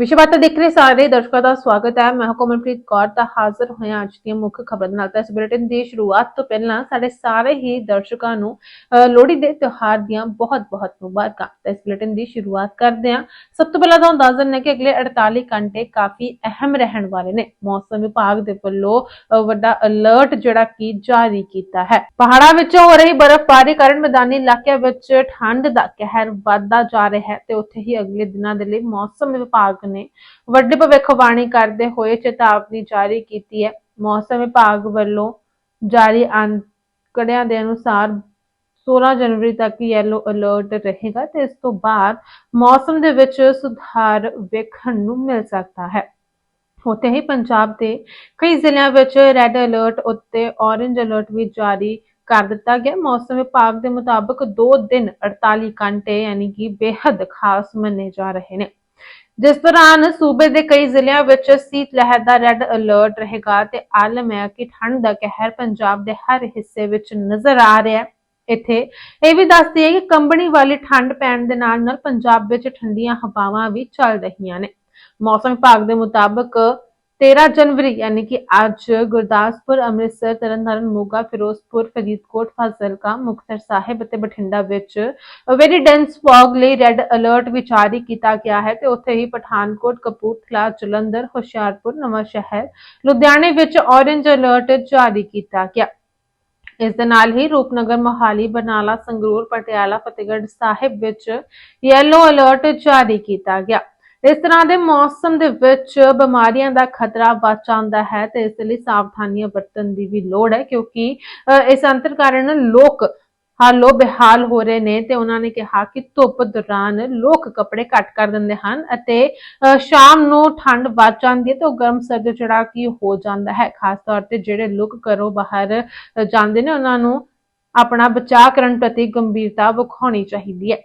ਵਿਸ਼ਵਾਤਾ ਦੇਖ ਰਹੇ ਸਾਰੇ ਦਰਸ਼ਕਾਂ ਦਾ ਸਵਾਗਤ ਹੈ। ਮੈਂ ਹਾਂ ਕੌਰ, ਤਾਂ ਹਾਜ਼ਰ ਹੋਇਆ ਅੱਜ ਦੀਆਂ ਮੁੱਖ ਖਬਰਾਂ ਨਾਲ। ਤਾਂ ਇਸ ਬੁਲੇਟਿਨ ਦੀ ਸ਼ੁਰੂਆਤ ਤੋਂ ਪਹਿਲਾਂ ਸਾਡੇ ਸਾਰੇ ਹੀ ਦਰਸ਼ਕਾਂ ਨੂੰ ਲੋਹੜੀ ਦੇ ਤਿਉਹਾਰ ਦੀਆਂ ਬਹੁਤ-ਬਹੁਤ ਮੁਬਾਰਕਾਂ। ਤਾਂ ਇਸ ਬੁਲੇਟਿਨ ਦੀ ਸ਼ੁਰੂਆਤ ਕਰਦੇ ਹਾਂ। ਸਭ ਤੋਂ ਪਹਿਲਾਂ ਤਾਂ ਅੰਦਾਜ਼ਾ ਦਿੰਦੇ ਕਿ ਅਗਲੇ 48 ਘੰਟੇ ਕਾਫੀ ਅਹਿਮ ਰਹਿਣ ਵਾਲੇ ਨੇ। ਮੌਸਮ ਵਿਭਾਗ ਦੇ ਵੱਲੋਂ ਵੱਡਾ ਅਲਰਟ ਜਿਹੜਾ ਕਿ ਜਾਰੀ ਕੀਤਾ ਹੈ। ਪਹਾੜਾਂ ਵਿੱਚੋਂ ਹੋ ਰਹੀ ਬਰਫ਼ਬਾਰੀ ਕਾਰਨ ਮੈਦਾਨੀ ਇਲਾਕਿਆਂ ਵਿੱਚ ਠੰਡ ਦਾ ਕਹਿਰ ਵੱਧਦਾ ਜਾ ਰਿਹਾ ਹੈ ਤੇ ਉੱਥੇ ਹੀ ਅਗਲੇ ਦਿਨਾਂ ਦੇ ਲਈ ਮੌਸਮ ਵਿਭਾਗ ਨੇ। ਵੱਡੀ ਭਵਿੱਖਬਾਣੀ ਕਰਦੇ ਹੋਏ ਚੇਤਾਵਨੀ ਜਾਰੀ ਕੀਤੀ ਹੈ। ਮੌਸਮ ਵਿਭਾਗ ਵੱਲੋਂ ਜਾਰੀ ਅੰਕੜਿਆਂ ਦੇ ਅਨੁਸਾਰ 16 ਜਨਵਰੀ ਤੱਕ ਯੈਲੋ ਅਲਰਟ ਰਹੇਗਾ ਤੇ ਇਸ ਤੋਂ ਬਾਅਦ ਮੌਸਮ ਦੇ ਵਿੱਚ ਸੁਧਾਰ ਵੇਖਣ ਨੂੰ ਮਿਲ ਸਕਦਾ ਹੈ। ਉੱਥੇ ਹੀ ਪੰਜਾਬ ਦੇ ਕਈ ਜ਼ਿਲ੍ਹਿਆਂ ਵਿੱਚ ਰੈੱਡ ਅਲਰਟ ਉੱਤੇ ਔਰੇਂਜ ਅਲਰਟ ਵੀ ਜਾਰੀ ਕਰ ਦਿੱਤਾ ਗਿਆ। ਮੌਸਮ ਵਿਭਾਗ ਦੇ ਮੁਤਾਬਕ 2 ਦਿਨ 48 ਘੰਟੇ ਯਾਨੀ ਕਿ ਬੇहद ਖਾਸ ਮੰਨੇ ਜਾ ਰਹੇ ਨੇ। ਜਿਸ ਦੌਰਾਨ ਸੂਬੇ ਦੇ ਕਈ ਜ਼ਿਲ੍ਹਿਆਂ ਵਿੱਚ ਸੀਤ ਲਹਿਰ ਦਾ ਰੈੱਡ ਅਲਰਟ ਰਹੇਗਾ ਤੇ ਆਲਮ ਹੈ ਕਿ ਠੰਡ ਦਾ ਕਹਿਰ ਪੰਜਾਬ ਦੇ ਹਰ ਹਿੱਸੇ ਵਿੱਚ ਨਜ਼ਰ ਆ ਰਿਹਾ ਹੈ। ਇੱਥੇ ਇਹ ਵੀ ਦੱਸਦੀ ਹੈ ਕਿ ਕੰਬਣੀ ਵਾਲੀ ਠੰਡ ਪੈਣ ਦੇ ਨਾਲ ਨਾਲ ਪੰਜਾਬ ਵਿੱਚ ਠੰਡੀਆਂ ਹਵਾਵਾਂ ਵੀ ਚੱਲ ਰਹੀਆਂ ਨੇ। ਮੌਸਮ ਵਿਭਾਗ ਦੇ ਮੁਤਾਬਕ 13 ਜਨਵਰੀ ਯਾਨੀ ਕਿ ਅੱਜ ਗੁਰਦਾਸਪੁਰ ਅੰਮ੍ਰਿਤਸਰ ਤਰਨਤਾਰਨ ਮੋਗਾ ਫਿਰੋਜ਼ਪੁਰ ਫਰੀਦਕੋਟ ਫਾਜ਼ਿਲਕਾ ਮੁਕਤਸਰ ਸਾਹਿਬ ਅਤੇ ਬਠਿੰਡਾ ਵਿੱਚ ਵੈਰੀ ਡੈਂਸ ਫੌਗ ਲਈ ਰੈੱਡ ਅਲਰਟ ਵੀ ਜਾਰੀ ਕੀਤਾ ਗਿਆ ਹੈ ਤੇ ਉੱਥੇ ਹੀ ਪਠਾਨਕੋਟ ਕਪੂਰਥਲਾ ਜਲੰਧਰ ਹੁਸ਼ਿਆਰਪੁਰ ਨਵਾਂ ਸ਼ਹਿਰ ਲੁਧਿਆਣੇ ਵਿੱਚ ਔਰੇਂਜ ਅਲਰਟ ਜਾਰੀ ਕੀਤਾ ਗਿਆ ਇਸ ਦੇ ਨਾਲ ਹੀ ਰੂਪਨਗਰ ਮੋਹਾਲੀ ਬਰਨਾਲਾ ਸੰਗਰੂਰ ਪਟਿਆਲਾ ਫਤਿਹਗੜ੍ਹ ਸਾਹਿਬ ਵਿੱਚ ਯੈਲੋ ਅਲਰਟ ਜਾਰੀ ਕੀਤਾ ਗਿਆ ਇਸ ਤਰ੍ਹਾਂ ਦੇ ਮੌਸਮ ਦੇ ਵਿੱਚ ਬਿਮਾਰੀਆਂ ਦਾ ਖਤਰਾ ਵੱਧ ਜਾਂਦਾ ਹੈ ਤੇ ਇਸ ਲਈ ਸਾਵਧਾਨੀਆਂ ਵਰਤਣ ਦੀ ਵੀ ਲੋੜ ਹੈ ਕਿਉਂਕਿ ਇਸ ਅੰਤਰ ਕਾਰਨ ਲੋਕ ਹਾਲੋ ਬੇਹਾਲ ਹੋ ਰਹੇ ਨੇ ਤੇ ਉਹਨਾਂ ਨੇ ਕਿਹਾ ਕਿ ਧੁੱਪ ਦੌਰਾਨ ਲੋਕ ਕੱਪੜੇ ਘੱਟ ਕਰ ਦਿੰਦੇ ਹਨ ਅਤੇ ਸ਼ਾਮ ਨੂੰ ਠੰਡ ਵੱਧ ਜਾਂਦੀ ਹੈ ਤੇ ਉਹ ਗਰਮ ਸਰਦ ਜਿਹੜਾ ਕੀ ਹੋ ਜਾਂਦਾ ਹੈ। ਖਾਸ ਤੌਰ ਤੇ ਜਿਹੜੇ ਲੋਕ ਘਰੋਂ ਬਾਹਰ ਜਾਂਦੇ ਨੇ ਉਹਨਾਂ ਨੂੰ ਆਪਣਾ ਬਚਾਅ ਕਰਨ ਪ੍ਰਤੀ ਗੰਭੀਰਤਾ ਵਿਖਾਉਣੀ ਚਾਹੀਦੀ ਹੈ।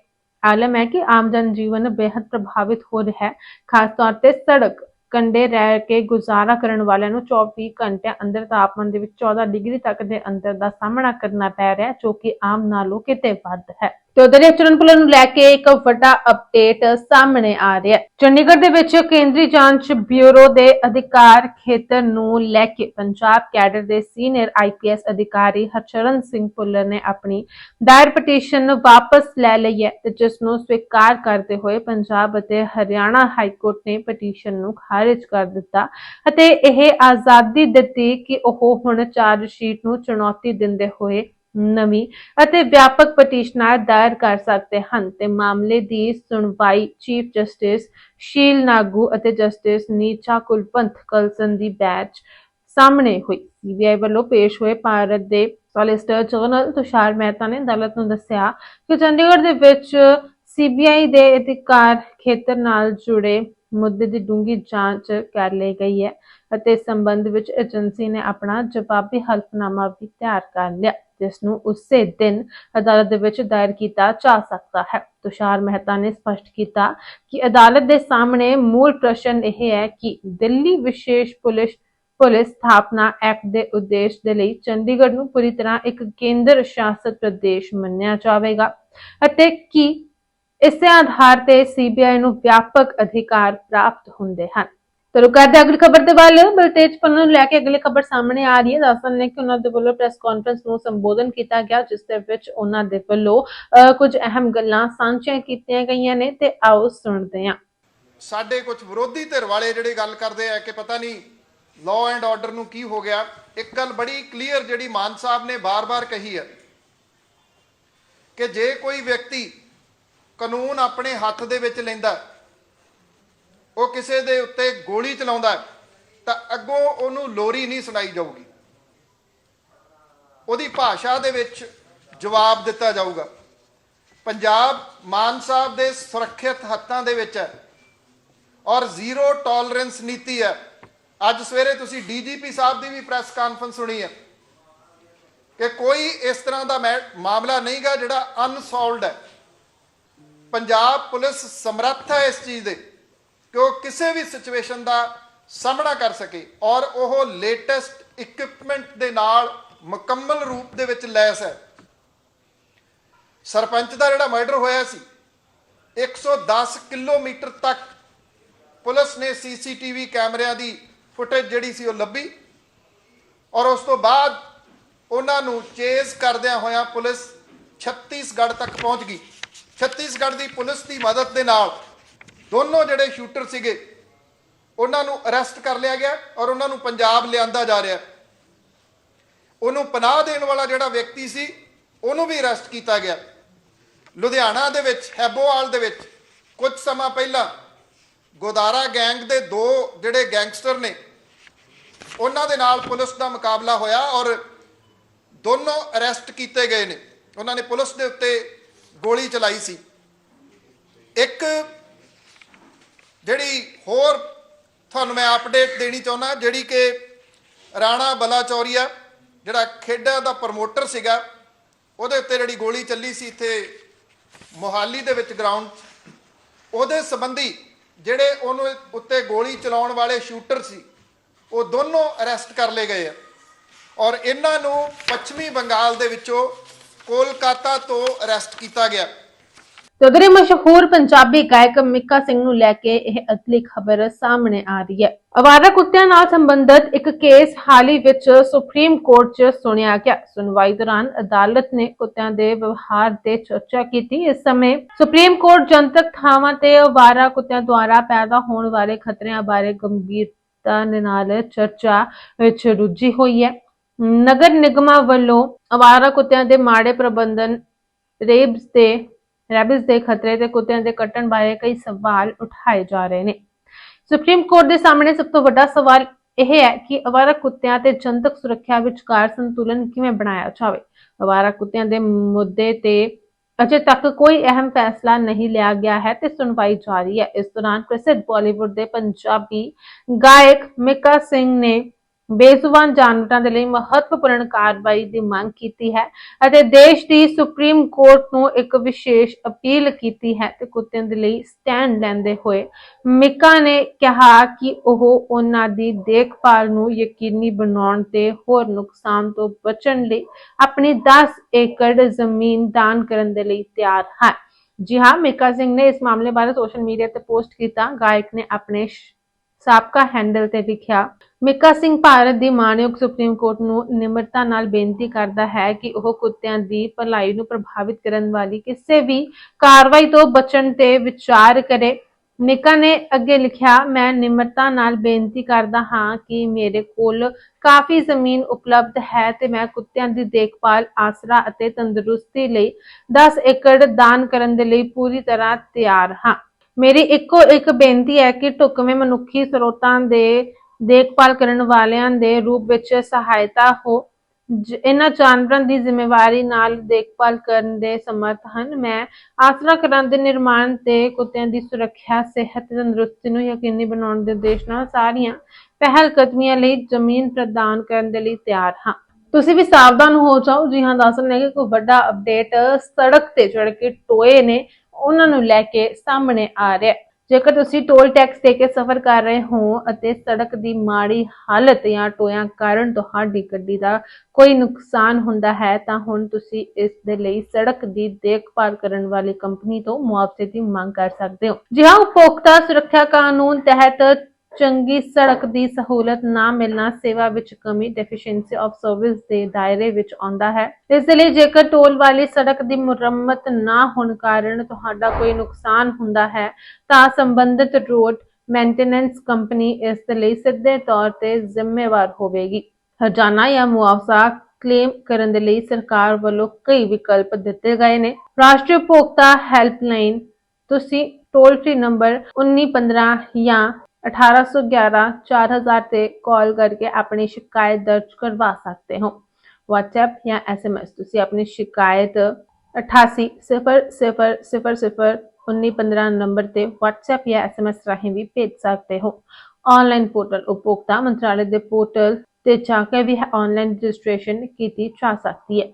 ਆਲਮ ਹੈ ਕਿ ਆਮ ਜਨ ਜੀਵਨ ਬੇहद ਪ੍ਰਭਾਵਿਤ ਹੋ ਰਿਹਾ ਹੈ ਖਾਸ ਤੌਰ ਤੇ ਸੜਕ ਕੰਢੇ ਰਹਿ ਕੇ ਗੁਜ਼ਾਰਾ ਕਰਨ ਵਾਲਿਆਂ ਨੂੰ 24 ਘੰਟਿਆਂ ਅੰਦਰ ਤਾਪਮਾਨ ਦੇ ਵਿੱਚ 14 ਡਿਗਰੀ ਤੱਕ ਦੇ ਅੰਦਰ ਦਾ ਸਾਹਮਣਾ ਕਰਨਾ ਪੈ ਰਿਹਾ ਜੋ ਕਿ ਆਮ ਨਾਲੋਂ ਕਿਤੇ ਵੱਧ ਹੈ ਤੇ ਉਧਰ ਹੀ ਚਰਨਪੁਰ ਨੂੰ ਲੈ ਕੇ ਇੱਕ ਵੱਡਾ ਅਪਡੇਟ ਸਾਹਮਣੇ ਆ ਰਿਹਾ ਹੈ। ਚੰਡੀਗੜ੍ਹ ਦੇ ਵਿੱਚ ਕੇਂਦਰੀ ਜਾਂਚ ਬਿਊਰੋ ਦੇ ਅਧਿਕਾਰ ਖੇਤਰ ਨੂੰ ਲੈ ਕੇ ਪੰਜਾਬ ਕੈਡਰ ਦੇ ਸੀਨੀਅਰ ਆਈਪੀਐਸ ਅਧਿਕਾਰੀ ਹਰਚਰਨ ਸਿੰਘ ਭੁੱਲਰ ਨੇ ਆਪਣੀ ਦਾਇਰ ਪਟੀਸ਼ਨ ਵਾਪਸ ਲੈ ਲਈ ਹੈ ਤੇ ਜਿਸ ਨੂੰ ਸਵੀਕਾਰ ਕਰਦੇ ਹੋਏ ਪੰਜਾਬ ਅਤੇ ਹਰਿਆਣਾ ਹਾਈ ਕੋਰਟ ਨੇ ਪਟੀਸ਼ਨ ਨੂੰ ਖਾਰਜ ਕਰ ਦਿੱਤਾ ਅਤੇ ਇਹ ਆਜ਼ਾਦੀ ਦਿੱਤੀ ਕਿ ਉਹ ਹੁਣ ਚਾਰਜ ਸ਼ੀਟ ਨੂੰ ਚੁਣੌਤੀ ਦਿੰਦੇ ਹੋਏ ਨਵੀਂ ਅਤੇ ਵਿਆਪਕ ਪਟੀਸ਼ਨਾਂ ਦਾਇਰ ਕਰ ਸਕਦੇ ਹਨ ਤੇ ਮਾਮਲੇ ਦੀ ਸੁਣਵਾਈ ਚੀਫ ਜਸਟਿਸ ਸ਼ੀਲ ਨਾਗੂ ਅਤੇ ਜਸਟਿਸ ਨੀਚਾ ਕੁਲਪੰਥ ਕਲਸਨ ਦੀ ਬੈਚ ਸਾਹਮਣੇ ਹੋਈ। ਸੀਬੀਆਈ ਵੱਲੋਂ ਪੇਸ਼ ਹੋਏ ਭਾਰਤ ਦੇ ਸੋਲਿਸਿਟਰ ਜਨਰਲ ਤੁਸ਼ਾਰ ਮਹਿਤਾ ਨੇ ਅਦਾਲਤ ਨੂੰ ਦੱਸਿਆ ਕਿ ਚੰਡੀਗੜ੍ਹ ਦੇ ਵਿੱਚ ਸੀਬੀਆਈ ਦੇ ਅਧਿਕਾਰ ਖੇਤਰ ਨਾਲ ਜੁੜੇ ਮੁੱਦੇ ਦੀ ਡੂੰਘੀ ਜਾਂਚ ਕਰ ਲਈ ਗਈ ਹੈ ਅਤੇ ਇਸ ਸੰਬੰਧ ਵਿੱਚ ਏਜੰਸੀ ਨੇ ਆਪਣਾ ਜਵਾਬੀ ਹਲਫਨਾਮਾ ਵੀ ਤਿਆਰ ਕਰ ਲਿਆ। ਜਿਸ ਨੂੰ ਉਸੇ ਦਿਨ ਅਦਾਲਤ ਦੇ ਵਿੱਚ ਦਾਇਰ ਕੀਤਾ ਜਾ ਸਕਦਾ ਹੈ। ਤੁਸ਼ਾਰ ਮਹਿਤਾ ਨੇ ਸਪਸ਼ਟ ਕੀਤਾ ਕਿ ਅਦਾਲਤ ਦੇ ਸਾਹਮਣੇ ਮੂਲ ਪ੍ਰਸ਼ਨ ਇਹ ਹੈ ਕਿ ਦਿੱਲੀ ਵਿਸ਼ੇਸ਼ ਪੁਲਿਸ ਪੁਲਿਸ ਸਥਾਪਨਾ ਐਕਟ ਦੇ ਉਦੇਸ਼ ਦੇ ਲਈ ਚੰਡੀਗੜ੍ਹ ਨੂੰ ਪੂਰੀ ਤਰ੍ਹਾਂ ਇੱਕ ਕੇਂਦਰ ਸ਼ਾਸਤ ਪ੍ਰਦੇਸ਼ ਮੰਨਿਆ ਜਾਵੇਗਾ ਅਤੇ ਕਿ ਇਸੇ ਆਧਾਰ ਤੇ ਸੀਬੀਆਈ ਨੂੰ ਵਿਆਪਕ ਅਧਿਕਾਰ ਪ੍ਰਾਪਤ ਹੁੰਦੇ ਹਨ। ਤੋ ਕਰਦੇ ਅਗਲੀ ਖਬਰ ਦੇ ਵੱਲ ਬਲਤੇਜ ਪੰਨੂ ਨੂੰ ਲੈ ਕੇ ਅਗਲੀ ਖਬਰ ਸਾਹਮਣੇ ਆ ਰਹੀ ਹੈ। ਦੱਸਣ ਨੇ ਕਿ ਉਹਨਾਂ ਦੇ ਵੱਲੋਂ ਪ੍ਰੈਸ ਕਾਨਫਰੰਸ ਨੂੰ ਸੰਬੋਧਨ ਕੀਤਾ ਗਿਆ, ਜਿਸ ਦੇ ਵਿੱਚ ਉਹਨਾਂ ਦੇ ਵੱਲੋਂ ਕੁਝ ਅਹਿਮ ਗੱਲਾਂ ਸਾਂਝੀਆਂ ਕੀਤੀਆਂ ਗਈਆਂ ਨੇ ਤੇ ਆਓ ਸੁਣਦੇ ਹਾਂ। ਸਾਡੇ ਕੁਝ ਵਿਰੋਧੀ ਧਿਰ ਵਾਲੇ ਜਿਹੜੇ ਗੱਲ ਕਰਦੇ ਆ ਕਿ ਪਤਾ ਨਹੀਂ ਲਾਅ ਐਂਡ ਆਰਡਰ ਨੂੰ ਕੀ ਹੋ ਗਿਆ। ਇੱਕ ਗੱਲ ਬੜੀ ਕਲੀਅਰ ਜਿਹੜੀ ਮਾਨ ਸਾਹਿਬ ਨੇ ਬਾਰ-ਬਾਰ ਕਹੀ ਹੈ ਕਿ ਜੇ ਕੋਈ ਵਿਅਕਤੀ ਕਾਨੂੰਨ ਆਪਣੇ ਹੱਥ ਦੇ ਵਿੱਚ ਲੈਂਦਾ ਉਹ ਕਿਸੇ ਦੇ ਉੱਤੇ ਗੋਲੀ ਚਲਾਉਂਦਾ ਤਾਂ ਅੱਗੋਂ ਉਹਨੂੰ ਲੋਰੀ ਨਹੀਂ ਸੁਣਾਈ ਜਾਊਗੀ। ਉਹਦੀ ਭਾਸ਼ਾ ਦੇ ਵਿੱਚ ਜਵਾਬ ਦਿੱਤਾ ਜਾਊਗਾ। ਪੰਜਾਬ ਮਾਨ ਸਾਹਿਬ ਦੇ ਸੁਰੱਖਿਅਤ ਹੱਥਾਂ ਦੇ ਵਿੱਚ ਹੈ ਔਰ ਜ਼ੀਰੋ ਟੋਲਰੈਂਸ ਨੀਤੀ ਹੈ। ਅੱਜ ਸਵੇਰੇ ਤੁਸੀਂ ਡੀਜੀਪੀ ਸਾਹਿਬ ਦੀ ਵੀ ਪ੍ਰੈਸ ਕਾਨਫਰੰਸ ਸੁਣੀ ਹੈ ਕਿ ਕੋਈ ਇਸ ਤਰ੍ਹਾਂ ਦਾ ਮੈ- ਮਾਮਲਾ ਨਹੀਂਗਾ ਜਿਹੜਾ ਅਨਸੋਲਵਡ ਹੈ। ਪੰਜਾਬ ਪੁਲਿਸ ਸਮਰੱਥ ਹੈ ਇਸ ਚੀਜ਼ ਦੇ। ਕਿ ਉਹ ਕਿਸੇ ਵੀ ਸਿਚੁਏਸ਼ਨ ਦਾ ਸਾਹਮਣਾ ਕਰ ਸਕੇ ਔਰ ਉਹ ਲੇਟੈਸਟ ਇਕਵਿਪਮੈਂਟ ਦੇ ਨਾਲ ਮੁਕੰਮਲ ਰੂਪ ਦੇ ਵਿੱਚ ਲੈਸ ਹੈ। ਸਰਪੰਚ ਦਾ ਜਿਹੜਾ ਮਰਡਰ ਹੋਇਆ ਸੀ 110 ਕਿਲੋਮੀਟਰ ਤੱਕ ਪੁਲਿਸ ਨੇ ਸੀਸੀਟੀਵੀ ਕੈਮਰਿਆਂ ਦੀ ਫੁਟੇਜ ਜਿਹੜੀ ਸੀ ਉਹ ਲੱਭੀ ਔਰ ਉਸ ਤੋਂ ਬਾਅਦ ਉਹਨਾਂ ਨੂੰ ਚੇਜ਼ ਕਰਦਿਆਂ ਹੋਇਆਂ ਪੁਲਿਸ ਛੱਤੀਸਗੜ੍ਹ ਤੱਕ ਪਹੁੰਚ ਗਈ। ਛੱਤੀਸਗੜ੍ਹ ਦੀ ਪੁਲਿਸ ਦੀ ਮਦਦ ਦੇ ਨਾਲ ਦੋਨੋਂ ਜਿਹੜੇ ਸ਼ੂਟਰ ਸੀਗੇ, ਉਹਨਾਂ ਨੂੰ ਅਰੈਸਟ ਕਰ ਲਿਆ ਗਿਆ ਔਰ ਉਹਨਾਂ ਨੂੰ ਪੰਜਾਬ ਲਿਆਂਦਾ ਜਾ ਰਿਹਾ। ਉਹਨੂੰ ਪਨਾਹ ਦੇਣ ਵਾਲਾ ਜਿਹੜਾ ਵਿਅਕਤੀ ਸੀ, ਉਹਨੂੰ ਵੀ ਅਰੈਸਟ ਕੀਤਾ ਗਿਆ। ਲੁਧਿਆਣਾ ਦੇ ਵਿੱਚ, ਹੈਬੋਵਾਲ ਦੇ ਵਿੱਚ ਕੁਝ ਸਮਾਂ ਪਹਿਲਾਂ ਗੋਦਾਰਾ ਗੈਂਗ ਦੇ ਦੋ ਜਿਹੜੇ ਗੈਂਗਸਟਰ ਨੇ, ਉਹਨਾਂ ਦੇ ਨਾਲ ਪੁਲਿਸ ਦਾ ਮੁਕਾਬਲਾ ਹੋਇਆ ਔਰ ਦੋਨੋਂ ਅਰੈਸਟ ਕੀਤੇ ਗਏ ਨੇ। ਉਹਨਾਂ ਨੇ ਪੁਲਿਸ ਦੇ ਉੱਤੇ ਗੋਲੀ ਚਲਾਈ ਸੀ। ਇੱਕ ਜਿਹੜੀ ਹੋਰ ਤੁਹਾਨੂੰ ਮੈਂ ਅਪਡੇਟ ਦੇਣੀ ਚਾਹੁੰਦਾ, ਜਿਹੜੀ ਕਿ ਰਾਣਾ ਬਲਾਚੌਰੀਆ, ਜਿਹੜਾ ਖੇਡਾਂ ਦਾ ਪ੍ਰਮੋਟਰ ਸੀਗਾ, ਉਹਦੇ ਉੱਤੇ ਜਿਹੜੀ ਗੋਲੀ ਚੱਲੀ ਸੀ ਇੱਥੇ ਮੋਹਾਲੀ ਦੇ ਵਿੱਚ ਗਰਾਊਂਡ ਉਹਦੇ ਸੰਬੰਧੀ ਜਿਹੜੇ ਉਹਨੂੰ ਉੱਤੇ ਗੋਲੀ ਚਲਾਉਣ ਵਾਲੇ ਸ਼ੂਟਰ ਸੀ, ਉਹ ਦੋਨੋਂ ਅਰੈਸਟ ਕਰ ਲਏ ਗਏ ਆ। ਔਰ ਇਹਨਾਂ ਨੂੰ ਪੱਛਮੀ ਬੰਗਾਲ ਦੇ ਵਿੱਚੋਂ ਕੋਲਕਾਤਾ ਤੋਂ ਅਰੈਸਟ ਕੀਤਾ ਗਿਆ। ਤੇ ਉਧਰ ਮਸ਼ਹੂਰ ਪੰਜਾਬੀ ਗਾਇਕ ਮਿੱਕਾ ਸਿੰਘ ਨੂੰ ਲੈ ਕੇ ਇਹ ਅਗਲੀ ਖਬਰ ਸਾਹਮਣੇ ਆ ਰਹੀ ਹੈ। ਅਵਾਰਾ ਕੁੱਤਿਆਂ ਨਾਲ ਸੰਬੰਧਿਤ ਇੱਕ ਕੇਸ ਹਾਲ ਵਿੱਚ ਸੁਪਰੀਮ ਕੋਰਟ 'ਚ ਸੁਣਿਆ ਗਿਆ। ਸੁਣਵਾਈ ਦੌਰਾਨ ਅਦਾਲਤ ਨੇ ਕੁੱਤਿਆਂ ਦੇ ਵਿਵਹਾਰ ਤੇ ਚਰਚਾ ਕੀਤੀ। ਇਸ ਸਮੇਂ ਸੁਪਰੀਮ ਕੋਰਟ ਜਨਤਕ ਥਾਵਾਂ ਤੇ ਅਵਾਰਾ ਕੁੱਤਿਆਂ ਦੁਆਰਾ ਪੈਦਾ ਹੋਣ ਵਾਲੇ ਖਤਰਿਆਂ ਬਾਰੇ ਗੰਭੀਰਤਾ ਨਾਲ ਚਰਚਾ ਵਿੱਚ ਰੁੱਝੀ ਹੋਈ ਹੈ। ਨਗਰ ਨਿਗਮਾਂ ਵੱਲੋਂ ਅਵਾਰਾ ਕੁੱਤਿਆਂ ਦੇ ਮਾੜੇ ਪ੍ਰਬੰਧਨ ਰੇਬਸ ਤੇ ਰੈਬਿਸ ਦੇ ਖਤਰੇ ਤੇ ਕੁੱਤਿਆਂ ਦੇ ਕੱਟਣ ਬਾਰੇ ਕਈ ਸਵਾਲ ਉਠਾਏ ਜਾ ਰਹੇ ਨੇ। ਸੁਪਰੀਮ ਕੋਰਟ ਦੇ ਸਾਹਮਣੇ ਸਭ ਤੋਂ ਵੱਡਾ ਸਵਾਲ ਇਹ ਹੈ ਕਿ ਅਵਾਰਾ ਕੁੱਤਿਆਂ ਤੇ ਜਨਤਕ ਸੁਰੱਖਿਆ ਵਿਚਕਾਰ ਸੰਤੁਲਨ ਕਿਵੇਂ ਬਣਾਇਆ ਜਾਵੇ? ਅਵਾਰਾ ਕੁੱਤਿਆਂ ਦੇ ਮੁੱਦੇ ਤੇ ਅਜੇ ਤੱਕ ਕੋਈ ਅਹਿਮ ਫੈਸਲਾ ਨਹੀਂ ਲਿਆ ਗਿਆ ਹੈ ਤੇ ਸੁਣਵਾਈ ਜਾਰੀ ਹੈ। ਇਸ ਦੌਰਾਨ ਪ੍ਰਸਿੱਧ ਬਾਲੀਵੁੱਡ ਦੇ ਪੰਜਾਬੀ ਗਾਇਕ ਮਿਕਾ ਸਿੰਘ ਨੇ ਬੇਜ਼ੁਬਾਨ ਜਾਨਵਰਾਂ ਦੇ ਲਈ ਮਹੱਤਵਪੂਰਨ ਕਾਰਵਾਈ ਦੀ ਮੰਗ ਕੀਤੀ ਹੈ ਅਤੇ ਦੇਸ਼ ਦੀ ਸੁਪਰੀਮ ਕੋਰਟ ਨੂੰ ਇੱਕ ਵਿਸ਼ੇਸ਼ ਅਪੀਲ ਕੀਤੀ ਹੈ ਤੇ ਕੁੱਤਿਆਂ ਦੇ ਲਈ ਸਟੈਂਡ ਲੈਂਦੇ ਹੋਏ। ਮਿਕਾ ਨੇ ਕਿਹਾ ਕਿ ਉਹ ਉਹਨਾਂ ਦੀ ਦੇਖਭਾਲ ਨੂੰ ਯਕੀਨੀ ਬਣਾਉਣ ਤੇ ਹੋਰ ਨੁਕਸਾਨ ਤੋਂ ਬਚਣ ਲਈ ਆਪਣੀ 10 ਏਕੜ ਜ਼ਮੀਨ ਦਾਨ ਕਰਨ ਦੇ ਲਈ ਤਿਆਰ ਹੈ ਜੀ ਹਾਂ, ਮਿਕਾ ਸਿੰਘ ਨੇ ਇਸ ਮਾਮਲੇ ਬਾਰੇ ਸੋਸ਼ਲ ਮੀਡੀਆ ਤੇ ਪੋਸਟ ਕੀਤਾ। ਗਾਇਕ ਨੇ ਆਪਣੇ ਸਾਬਕਾ ਹੈਂਡਲ ਤੇ ਲਿਖਿਆ ਮਿਕਾ ਸਿੰਘ ਭਾਰਤ ਦੀ ਮਾਨਯੋਗ ਸੁਪਰੀਮ ਕੋਰਟ ਨੂੰ ਨਿਮਰਤਾ ਨਾਲ ਬੇਨਤੀ ਕਰਦਾ ਹੈ ਕਿ ਉਹ ਕੁੱਤਿਆਂ ਦੀ ਭਲਾਈ ਨੂੰ ਪ੍ਰਭਾਵਿਤ ਕਰਨ ਵਾਲੀ ਕਿਸੇ ਵੀ ਕਾਰਵਾਈ ਤੋਂ ਬਚਣ ਤੇ ਵਿਚਾਰ ਕਰੇ। ਨਿਕਾ ਨੇ ਅੱਗੇ ਲਿਖਿਆ, ਮੈਂ ਨਿਮਰਤਾ ਨਾਲ ਬੇਨਤੀ ਕਰਦਾ ਹਾਂ ਕਿ ਮੇਰੇ ਕੋਲ ਕਾਫੀ ਜ਼ਮੀਨ ਉਪਲਬਧ ਹੈ ਤੇ ਮੈਂ ਕੁੱਤਿਆਂ ਦੀ ਦੇਖਭਾਲ, ਆਸਰਾ ਅਤੇ ਤੰਦਰੁਸਤੀ ਲਈ 10 ਏਕੜ ਦਾਨ ਕਰਨ ਦੇ ਲਈ ਪੂਰੀ ਤਰ੍ਹਾਂ ਤਿਆਰ ਹਾਂ। ਮੇਰੀ ਇੱਕੋ ਇੱਕ ਬੇਨਤੀ ਹੈ ਕਿ ਢੁਕਵੇਂ ਮਨੁੱਖੀ ਸਰੋਤਾਂ ਦੇ ਦੇਖਭਾਲ ਕਰਨ ਵਾਲਿਆਂ ਦੇ ਰੂਪ ਵਿੱਚ ਸਹਾਇਤਾ ਹੋ। ਇਹਨਾਂ ਜਾਨਵਰਾਂ ਦੀ ਜ਼ਿੰਮੇਵਾਰੀ ਨਾਲ ਦੇਖਭਾਲ ਕਰਨ ਦੇ ਸਮਰਥ ਹਨ। ਮੈਂ ਆਸਰਾ ਘਰਾਂ ਦੇ ਨਿਰਮਾਣ ਤੇ ਕੁੱਤਿਆਂ ਦੀ ਸੁਰੱਖਿਆ, ਸਿਹਤ, ਤੰਦਰੁਸਤੀ ਨੂੰ ਯਕੀਨੀ ਬਣਾਉਣ ਦੇ ਉਦੇਸ਼ ਨਾਲ ਸਾਰੀਆਂ ਪਹਿਲ ਕਦਮੀਆਂ ਲਈ ਜ਼ਮੀਨ ਪ੍ਰਦਾਨ ਕਰਨ ਦੇ ਲਈ ਤਿਆਰ ਹਾਂ। ਤੁਸੀਂ ਵੀ ਸਾਵਧਾਨ ਹੋ ਜਾਓ। ਜੀ ਹਾਂ, ਦੱਸ ਰਹੇ ਕਿ ਕੋਈ ਵੱਡਾ ਅਪਡੇਟ ਸੜਕ ਤੇ ਚੜ ਕੇ ਟੋਏ ਨੇ। ਉਹਨਾਂ ਨੂੰ ਲੈ ਕੇ ਸਾਹਮਣੇ ਆ ਰਿਹਾ ਜੇਕਰ ਤੁਸੀਂ ਟੋਲ ਟੈਕਸ ਦੇ ਕੇ ਸਫ਼ਰ ਕਰ ਰਹੇ ਹੋ ਅਤੇ ਸੜਕ ਦੀ ਮਾੜੀ ਹਾਲਤ ਜਾਂ ਟੋਇਆਂ ਕਾਰਨ ਤੁਹਾਡੀ ਗੱਡੀ ਦਾ ਕੋਈ ਨੁਕਸਾਨ ਹੁੰਦਾ ਹੈ, ਤਾਂ ਹੁਣ ਤੁਸੀਂ ਇਸ ਦੇ ਲਈ ਸੜਕ ਦੀ ਦੇਖਭਾਲ ਕਰਨ ਵਾਲੀ ਕੰਪਨੀ ਤੋਂ ਮੁਆਵਜ਼ੇ ਦੀ ਮੰਗ ਕਰ ਸਕਦੇ ਹੋ। ਜੀ ਹਾਂ ਉਪਭੋਗਤਾ ਸੁਰੱਖਿਆ ਕਾਨੂੰਨ ਤਹਿਤ ਚੰਗੀ ਸੜਕ ਦੀ ਸਹੂਲਤ ਨਾ ਮਿਲਣਾ ਸੇਵਾ ਵਿੱਚ ਕਮੀ ਡੈਫੀਸ਼ੀਐਂਸੀ ਆਫ ਸਰਵਿਸ ਦੇ ਦਾਇਰੇ ਵਿੱਚ ਆਉਂਦਾ ਹੈ। ਇਸ ਲਈ ਜੇਕਰ ਟੋਲ ਵਾਲੀ ਸੜਕ ਦੀ ਮੁਰੰਮਤ ਨਾ ਹੋਣ ਕਾਰਨ ਤੁਹਾਡਾ ਕੋਈ ਨੁਕਸਾਨ ਹੁੰਦਾ ਹੈ, ਤਾਂ ਸੰਬੰਧਿਤ ਰੋਡ ਮੇਨਟੇਨੈਂਸ ਕੰਪਨੀ ਇਸ ਲਈ ਸਿੱਧੇ ਤੌਰ ਤੇ ਜ਼ਿੰਮੇਵਾਰ ਹੋਵੇਗੀ। ਹਰਜਾਨਾ ਜਾਂ ਮੁਆਵਜ਼ਾ ਕਲੇਮ ਕਰਨ ਦੇ ਲਈ ਸਰਕਾਰ ਵੱਲੋਂ ਕਈ ਵਿਕਲਪ ਦਿੱਤੇ ਗਏ ਨੇ। ਰਾਸ਼ਟਰੀ ਉਪਭੋਗਤਾ ਹੈਲਪਲਾਈਨ, ਤੁਸੀਂ ਟੋਲ ਫ੍ਰੀ ਨੰਬਰ 1915 ਜਾਂ 1811 4000 ਤੇ ਕਾਲ ਕਰਕੇ ਆਪਣੀ ਸ਼ਿਕਾਇਤ ਦਰਜ ਕਰਵਾ ਸਕਦੇ ਹੋ। WhatsApp ਜਾਂ SMS ਤੁਸੀਂ ਆਪਣੀ ਸ਼ਿਕਾਇਤ 8800001915 ਨੰਬਰ ਤੇ WhatsApp ਜਾਂ SMS ਰਾਹੀਂ ਵੀ ਭੇਜ ਸਕਦੇ ਹੋ। ਆਨਲਾਈਨ ਪੋਰਟਲ ਉਪਭੋਗਤਾ ਮੰਤਰਾਲੇ ਦੇ ਪੋਰਟਲ ਤੇ ਜਾ ਕੇ ਵੀ ਆਨਲਾਈਨ ਰਜਿਸਟ੍ਰੇਸ਼ਨ ਕੀਤੀ ਜਾ ਸਕਦੀ ਹੈ।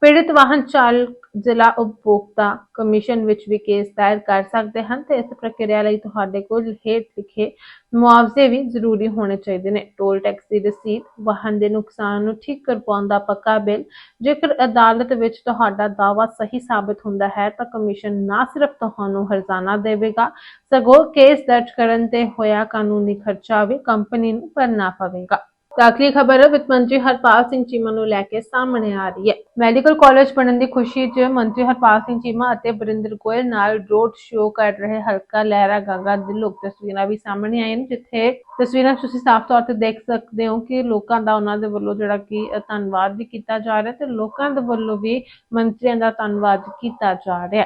ਪੀੜਿਤ ਵਾਹਨ ਚਾਲਕ ਜ਼ਿਲ੍ਹਾ ਉਪਭੋਗਤਾ ਕਮਿਸ਼ਨ ਵਿੱਚ ਵੀ ਕੇਸ ਦਾਇਰ ਕਰ ਸਕਦੇ ਹਨ ਤੇ ਇਸ ਪ੍ਰਕਿਰਿਆ ਲਈ ਤੁਹਾਡੇ ਕੋਲ ਹੇਠ ਲਿਖੇ ਮੁਆਵਜ਼ੇ ਵੀ ਜ਼ਰੂਰੀ ਹੋਣੇ ਚਾਹੀਦੇ ਨੇ। ਟੋਲ ਟੈਕਸ ਦੀ ਰਸੀਦ, ਵਾਹਨ ਦੇ ਨੁਕਸਾਨ ਨੂੰ ਠੀਕ ਕਰਵਾਉਣ ਦਾ ਪੱਕਾ ਬਿੱਲ, ਜੇਕਰ ਅਦਾਲਤ ਵਿੱਚ ਤੁਹਾਡਾ ਦਾਅਵਾ ਸਹੀ ਸਾਬਤ ਹੁੰਦਾ ਹੈ ਤਾਂ ਕਮਿਸ਼ਨ ਨਾ ਸਿਰਫ ਤੁਹਾਨੂੰ ਹਰਜ਼ਾਨਾ ਦੇਵੇਗਾ, ਸਗੋਂ ਕੇਸ ਦਰਜ ਕਰਨ ਤੇ ਹੋਇਆ ਕਾਨੂੰਨੀ ਖਰਚਾ ਵੀ ਕੰਪਨੀ ਨੂੰ ਭਰਨਾ ਪਵੇਗਾ। ਤਾਂ ਅਗਲੀ ਖਬਰ ਵਿੱਤ ਮੰਤਰੀ ਹਰਪਾਲ ਸਿੰਘ ਚੀਮਾ ਨੂੰ ਲੈ ਕੇ ਸਾਹਮਣੇ ਆ ਰਹੀ ਹੈ। ਮੈਡੀਕਲ ਕਾਲਜ ਬਣਨ ਦੀ ਖੁਸ਼ੀ 'ਚ ਮੰਤਰੀ ਹਰਪਾਲ ਸਿੰਘ ਚੀਮਾ ਅਤੇ ਬਰਿੰਦਰ ਗੋਇਲ ਨਾਲ ਰੋਡ ਸ਼ੋਅ ਕਰ ਰਹੇ ਹਲਕਾ ਲਹਿਰਾ ਗਾਗਾ ਦੇ ਲੋਕ ਤਸਵੀਰਾਂ ਵੀ ਸਾਹਮਣੇ ਆਈਆਂ ਨੇ, ਜਿੱਥੇ ਤਸਵੀਰਾਂ ਤੁਸੀਂ ਸਾਫ਼ ਤੌਰ ਤੇ ਦੇਖ ਸਕਦੇ ਹੋ ਕਿ ਲੋਕਾਂ ਦਾ ਉਹਨਾਂ ਦੇ ਵੱਲੋਂ ਜਿਹੜਾ ਕਿ ਧੰਨਵਾਦ ਵੀ ਕੀਤਾ ਜਾ ਰਿਹਾ ਤੇ ਲੋਕਾਂ ਦੇ ਵੱਲੋਂ ਵੀ ਮੰਤਰੀਆਂ ਦਾ ਧੰਨਵਾਦ ਕੀਤਾ ਜਾ ਰਿਹਾ।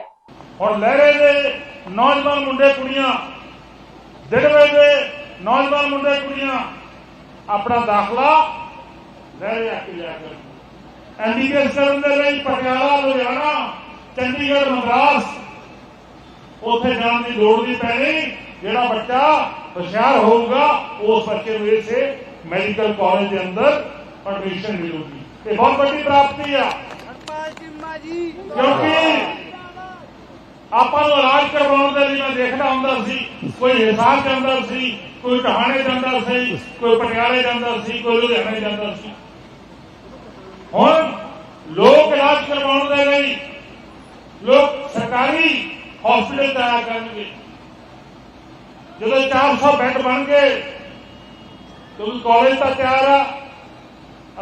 ਹੁਣ ਲਹਿਰੇ ਦੇ ਨੌਜਵਾਨ ਮੁੰਡੇ ਕੁੜੀਆਂ ਦਿੜਵੇ ਦੇ ਨੌਜਵਾਨ ਮੁੰਡੇ ਕੁੜੀਆਂ ਆਪਣਾ ਦਾਖਲਾ ਲਹਿਰੇ ਆ ਕੇ ਲਿਆ ਕਰ। ਐਮਬੀਬੀਐਸ ਕਰਨ ਦੇ ਲਈ ਪਟਿਆਲਾ ਲੁਧਿਆਣਾ ਚੰਡੀਗੜ੍ਹ ਮਦਰਾਸ। ਉੱਥੇ ਜਾਣ ਦੀ ਲੋੜ ਨਹੀਂ ਪੈਣੀ। ਜਿਹੜਾ ਬੱਚਾ ਹੁਸ਼ਿਆਰ ਹੋਊਗਾ ਉਸ ਬੱਚੇ ਨੂੰ ਇਸੇ ਮੈਡੀਕਲ ਕਾਲਜ ਦੇ ਅੰਦਰ ਐਡਮਿਸ਼ਨ ਮਿਲੂਗੀ। ਇਹ ਬਹੁਤ ਵੱਡੀ ਪ੍ਰਾਪਤੀ ਆ। ਕਿਉਂਕਿ ਆਪਾਂ ਨੂੰ ਇਲਾਜ ਕਰਵਾਉਣ ਦੇ ਲਈ ਮੈਂ ਦੇਖਦਾ ਹੁੰਦਾ ਸੀ ਕੋਈ ਹਿਸਾਬ ਜਾਂਦਾ ਸੀ ਕੋਈ ਟਹਾਣੇ ਜਾਂਦਾ ਸੀ, ਕੋਈ ਪਟਿਆਲੇ ਜਾਂਦਾ ਸੀ, ਕੋਈ ਲੁਧਿਆਣੇ ਜਾਂਦਾ ਸੀ। ਹੁਣ ਲੋਕ ਇਲਾਜ ਕਰਵਾਉਣ ਦੇ ਲਈ ਲੋਕ ਸਰਕਾਰੀ ਹਸਪੀਟਲ ਤਿਆਰ ਕਰਨਗੇ। ਜਦੋਂ 400 ਬੈੱਡ ਬਣ ਗਏ ਕਿਉਂਕਿ ਕਾਲਜ ਤਾਂ ਤਿਆਰ ਆ।